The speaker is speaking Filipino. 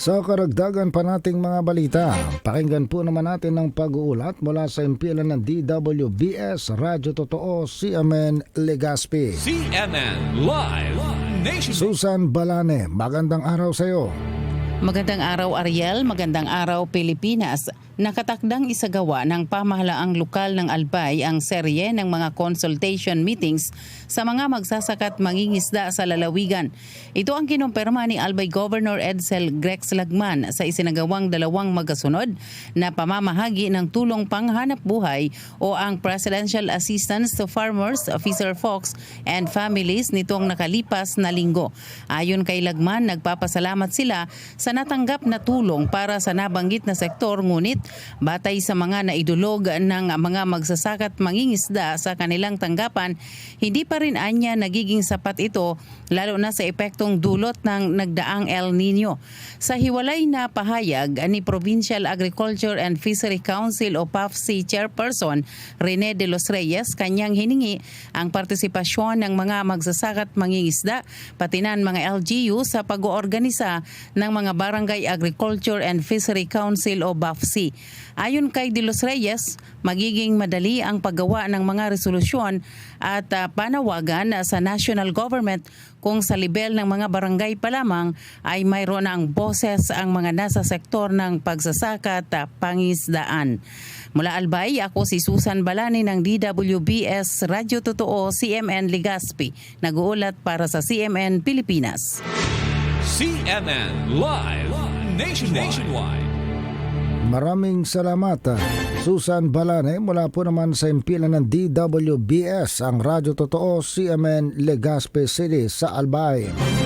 Sa karagdagan pa nating mga balita, pakinggan po naman natin ang pag-uulat mula sa impilan ng DWBS Radyo Totoo CMN Legaspi. CNN Live Nation. Susan Balane, magandang araw sa iyo. Magandang araw Ariel, magandang araw Pilipinas. Nakatakdang isagawa ng pamahalaang lokal ng Albay ang serye ng mga consultation meetings sa mga magsasakat mangingisda sa lalawigan. Ito ang kinumpirma ni Albay Governor Edsel Grex Lagman sa isinagawang dalawang magkasunod na pamamahagi ng tulong panghanap buhay o ang Presidential Assistance to Farmers, Officer Fox and Families nitong nakalipas na linggo. Ayon kay Lagman, nagpapasalamat sila sa natanggap na tulong para sa nabanggit na sektor ngunit batay sa mga naidulog ng mga magsasakat mangingisda sa kanilang tanggapan, hindi pa rin anya nagiging sapat ito lalo na sa epektong dulot ng nagdaang El Nino. Sa hiwalay na pahayag ni Provincial Agriculture and Fishery Council o PAFC Chairperson Rene de los Reyes, kanyang hiningi ang partisipasyon ng mga magsasakat mangingisda pati na mga LGU sa pag-oorganisa ng mga Barangay Agriculture and Fishery Council o BAFC. Ayon kay De Los Reyes, magiging madali ang paggawa ng mga resolusyon at ah, panawagan sa national government kung sa level ng mga barangay pa lamang ay mayroon ang boses ang mga nasa sektor ng pagsasaka at ah, pangisdaan. Mula Albay, ako si Susan Balani ng DWBS Radyo Totoo CMN Ligaspi, nag-uulat para sa CMN Pilipinas. CNN Live Nationwide. Maraming salamat. ah, Susan Balane mula po naman sa impilan ng DWBS ang Radyo Totoo CMN Legaspi City sa Albay.